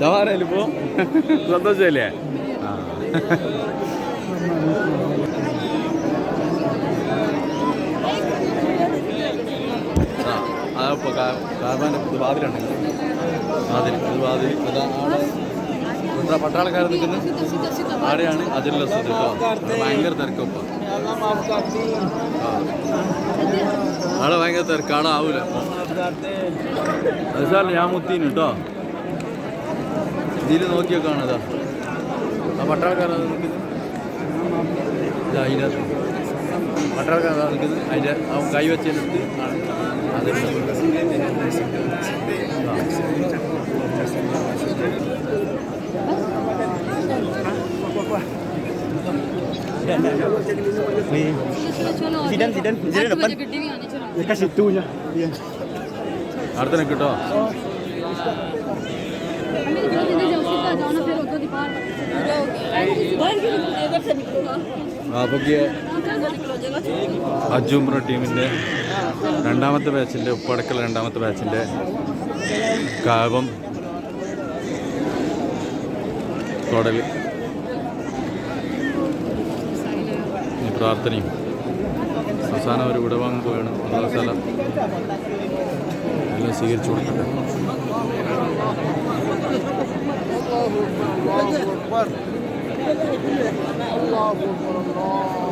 സവാറയിൽ പോ. സന്തോഷല്ലേ? ആ. ആ അതിപ്പോൾ കാർബാന്റെ വാതിലുണ്ടെങ്കിൽ വാതിലുണ്ട് വാതിൽ വാതിൽ അതാ ഇവിടെ പട്ടാളക്കാർ നിൽക്കുന്നത് ആരെയാണ്? അതിലുള്ള അവിടെ ഭയങ്കര തിരക്കൊപ്പം. ആടെ ഭയങ്കര തിരക്ക് ആടെ ആവൂല. അത് സാർ ഞാൻ മുത്തീന് കേട്ടോ ഇതിൽ നോക്കിയൊക്കെയാണ് അതാ. ആ പട്ടാളക്കാർ നിൽക്കുന്നത്. ഇതാ അതിനകത്ത് പട്ടാളക്കാർ നിൽക്കുന്നത്. അതിന്റെ അവൻ കൈ അപ്പൊക്ക് അജുംബ്ര ടീമിന്റെ രണ്ടാമത്തെ ബാച്ചിന്റെ ഉപ്പടക്കൽ രണ്ടാമത്തെ ബാച്ചിന്റെ കാവം തൊടൽ പ്രാർത്ഥനയും. അവസാനം അവർ വിടവാങ്ങാൻ പോയാണ്. നല്ല സ്ഥലം എല്ലാം സ്വീകരിച്ചു കൊടുക്കട്ടെ. الله أكبر الله أكبر الله